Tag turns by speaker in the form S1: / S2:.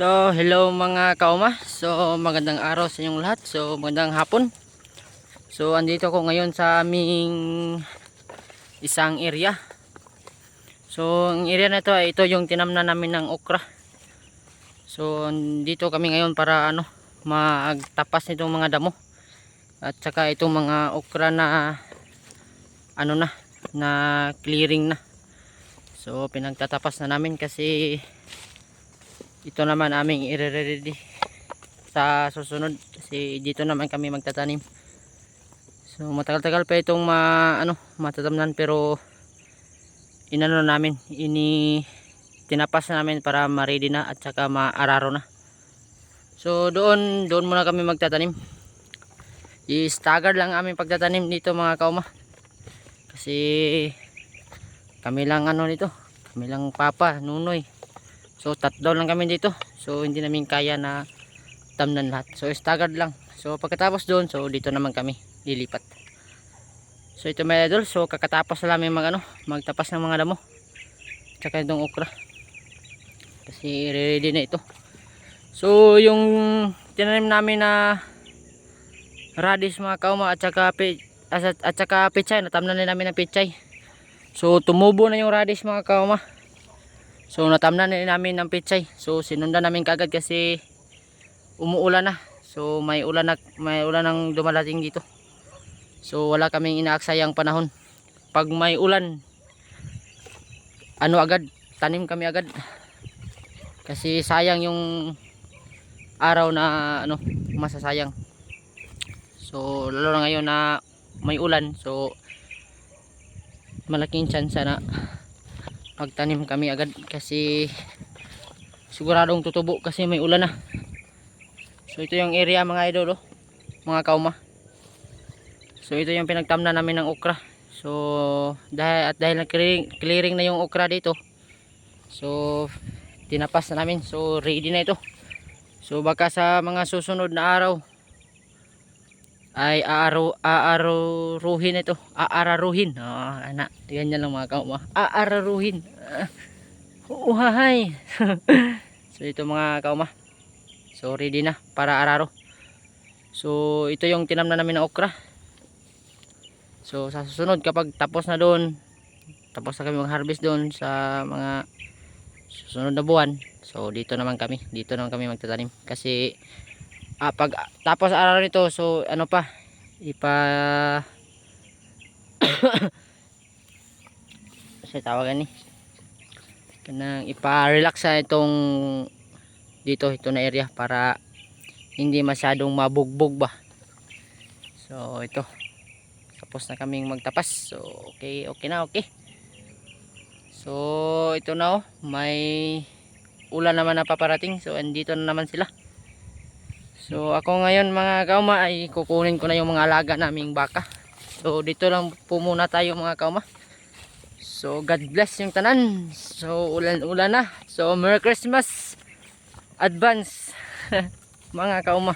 S1: So, hello mga kauma. So, magandang araw sa inyong lahat. So, magandang hapon. So, andito ako ngayon sa aming isang area. So, ang area na ito, ito yung tinamna namin ng okra. So, dito kami ngayon para ano, magtapas nitong mga damo. At saka itong mga okra na ano na, na clearing na. So, pinagtatapas na namin kasi ito naman aming i-ready sa susunod. Kasi dito naman kami magtatanim. So matagal-tagal pa itong ma, ano, matatamnan pero inano namin ini tinapas na namin para ma-ready na at saka maararo na. So doon doon muna kami magtatanim. I-stagger lang aming pagtatanim dito mga kauma. Kasi kami lang ano nito kami lang papa nunoy So tatlo lang kami dito. So hindi namin kaya na tamnan lahat. So staggered lang. So pagkatapos doon, so dito naman kami lilipat. So ito mga idol, so kakatapos na namin mag ano, magtapas ng mga damo. Tsaka itong okra. Kasi ready na ito. So yung tinanim namin na radish mga kauma at saka pi, at, at saka pichay, natamnan na namin ng pichay. So tumubo na yung radish mga kauma. So natamnan na namin ng pichay. So sinundan namin kagad kasi umuulan na. So may ulan na may ulan nang dumalating dito. So wala kaming inaaksayang panahon. Pag may ulan ano agad, tanim kami agad. Kasi sayang yung araw na ano, masasayang. So lalo na ngayon na may ulan. So malaking chance na magtanim kami agad kasi siguradong tutubo kasi may ulan na. So ito yung area mga idol oh, mga kauma. So ito yung pinagtamna namin ng okra. So dahil, at dahil clearing, clearing na yung okra dito so tinapas na namin. So ready na ito. So baka sa mga susunod na araw ay aaro aaruhin ito. Aararuhin. Oh, anak ganyan lang mga kauma aararuhin. Uh, uhahay so ito mga kauma so ready na para araro. So ito yung tinamna namin ng okra. So sa susunod kapag tapos na doon tapos na kami mag harvest doon sa mga susunod na buwan so dito naman kami. Dito naman kami magtatanim. Kasi ah, pag tapos araw nito so ano pa? Ipa sa tawagan ni kanang ipa-relax sa itong dito ito na area para hindi masyadong mabugbog ba? So ito. Tapos na kaming magtapas. So okay okay na okay. So ito na oh. May ulan naman na paparating. So andito na naman sila So ako ngayon mga kauma ay kukunin ko na yung mga alaga naming baka. So dito lang po muna tayo mga kauma. So God bless yung tanan. So ulan-ulan na. So Merry Christmas advance mga kauma.